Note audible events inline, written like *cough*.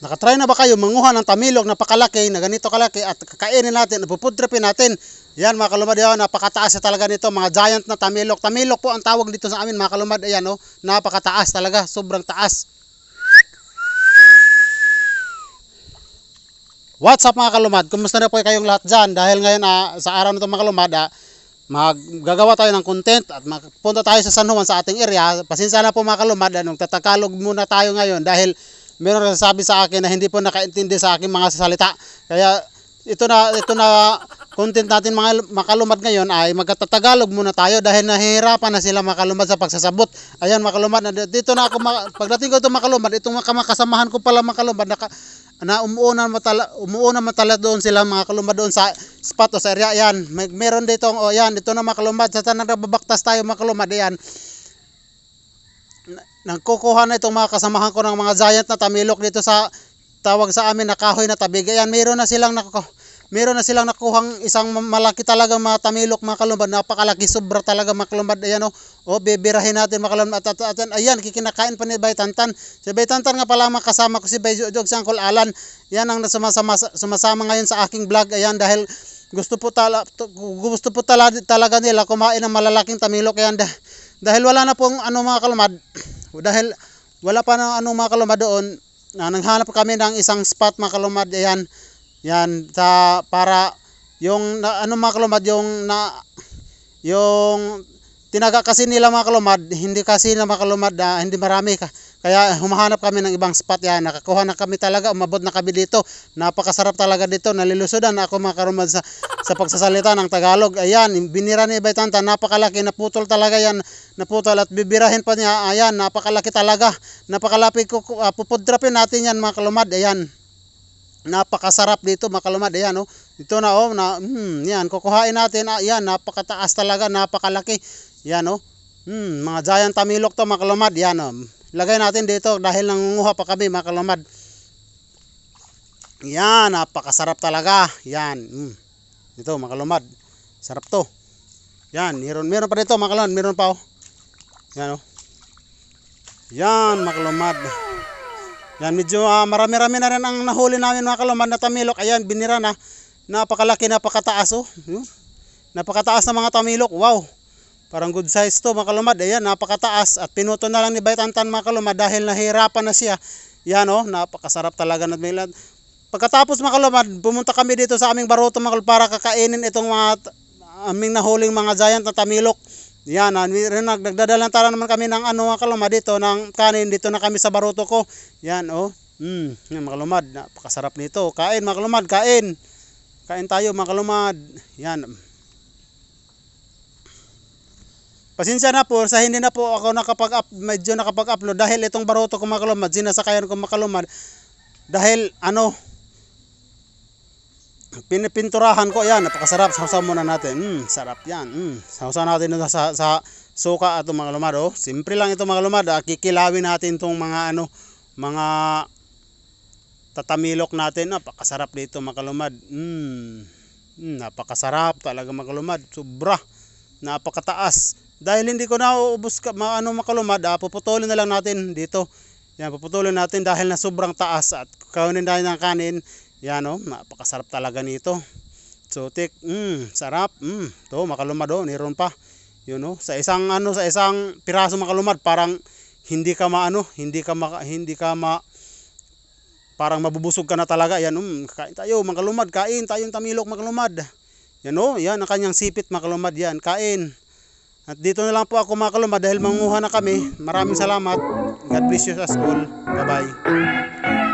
Nakatry na ba kayo manguha ng tamilok na pakalaki, na ganito kalaki at kakainin natin, pupudripin natin. Yan mga kalumad, yan, napakataas na talaga nito, mga giant na tamilok. Tamilok po ang tawag dito sa amin mga kalumad, ayan oh, napakataas talaga, sobrang taas. What's up mga kalumad? Kumusta na po kayong lahat dyan? Dahil ngayon ah, sa araw na ito mga kalumad, ah, maggagawa tayo ng content at magpunta tayo sa San Juan sa ating area. Pasensya na po mga kalumad, anong tatagalog muna tayo ngayon dahil meron nagsasabi sa akin na hindi po nakaintindi sa aking mga salita. Kaya ito na ito na content natin mga makalumad ngayon ay magtatagalog muna tayo dahil nahihirapan na sila makalumad sa pagsasabot. Ayan makalumad, na- dito na ako pagdating ko ito makalumad, itong mga kasamahan ko pala makalumad naka, na umuuna matala umuuna matala doon sila mga kalumad doon sa spot o sa area yan. May, meron dito oh yan, dito na makalumad sa tanang nagbabaktas tayo makalumad yan. Nagkukuha na itong mga kasamahan ko ng mga giant na tamilok dito sa tawag sa amin na kahoy na tabig. Ayan, meron na silang nakuha. Meron na silang nakuhang isang malaki talaga mga tamilok mga kalumbad. Napakalaki, sobra talaga mga kalumbad. Ayan o, oh, bibirahin natin mga kalumbad. At, at, at, ayan, kikinakain pa ni Bay Tantan. Si Bay Tantan nga pala mga kasama ko si Bay Jog si Uncle Alan. Yan ang sumasama, sumasama ngayon sa aking vlog. Ayan, dahil gusto po tala, to- gusto po tala, talaga nila kumain ng malalaking tamilok. Ayan, dah- dahil wala na pong ano mga kalumad, *clears throat* dahil wala pa na ano mga kalumad doon, na nanghanap kami ng isang spot mga kalumad, ayan, yan, sa, para, yung, na, ano mga kalumad, yung, na, yung, tinaga kasi nila mga kalumad, hindi kasi na mga kalumad, ah, hindi marami ka. Kaya humahanap kami ng ibang spot yan. Nakakuha na kami talaga, umabot na kami dito. Napakasarap talaga dito. Nalilusodan ako mga kalumad sa, sa pagsasalita ng Tagalog. Ayan, binira ni Ibay Tanta, napakalaki, naputol talaga yan. Naputol at bibirahin pa niya. Ayan, napakalaki talaga. Napakalapit ko, uh, pupudrapin natin yan mga kalumad. Ayan, napakasarap dito mga kalumad. Ayan, oh. Ito na, oh, na, hmm, yan, kukuhain natin. Ah, yan, napakataas talaga, napakalaki. Yan, oh. Hmm, mga giant tamilok to mga kalumad. Yan, oh. Lagay natin dito dahil nangunguha pa kami mga kalumad. Yan, napakasarap talaga. Yan. Mm. Ito, mga kalumad. Sarap to. Yan, meron, meron pa dito, mga kalumad. Meron pa, oh. Yan, oh. Yan, mga kalumad. Yan, medyo ah, marami-rami na rin ang nahuli namin, mga kalumad, na tamilok. Ayan, binira na. Napakalaki, napakataas, oh. Napakataas na mga tamilok. Wow. Parang good size to, mga kalumad. Ayan, napakataas. At pinuto na lang ni Baitantan, mga kalumad, dahil nahirapan na siya. Yan, oh. Napakasarap talaga na may Pagkatapos mga kalumad, pumunta kami dito sa aming baroto mga para kakainin itong mga aming nahuling mga giant na tamilok. Yan, ah, rin nagdadalan tara naman kami ng ano mga kalumad dito, ng kanin dito na kami sa baroto ko. Yan, oh. Mm, yan mga kalumad, napakasarap nito. Kain mga kalumad, kain. Kain tayo mga kalumad. Yan. Pasensya na po sa hindi na po ako nakapag-up, medyo nakapag-upload. Dahil itong baroto ko mga kalumad, sinasakayan ko mga kalumad. Dahil ano, pinipinturahan ko yan napakasarap. Sausaw muna natin. Mm, sarap yan. Mm, sausaw natin sa, sa suka at mga lumad oh. simple lang ito mga lumad ah. kikilawin natin itong mga ano mga tatamilok natin. Napakasarap dito mga lumad mm, mm, napakasarap talaga mga lumad sobra napakataas dahil hindi ko na ubos ka, ma, ano mga lumad ah, puputulin na lang natin dito yan puputulin natin dahil na sobrang taas at kaunin tayo ng kanin yan oh, napakasarap talaga nito. Sutik, mm, sarap. Mm, to makalumad oh, niron pa. Yun oh, sa isang ano, sa isang piraso makalumad, parang hindi ka maano, hindi ka ma, hindi ka ma parang mabubusog ka na talaga. Yan um, kain tayo, makalumad, kain tayong tamilok makalumad. Yan oh, yan ang kanyang sipit makalumad yan, kain. At dito na lang po ako makalumad dahil manguha na kami. Maraming salamat. God bless you sa school. Bye-bye.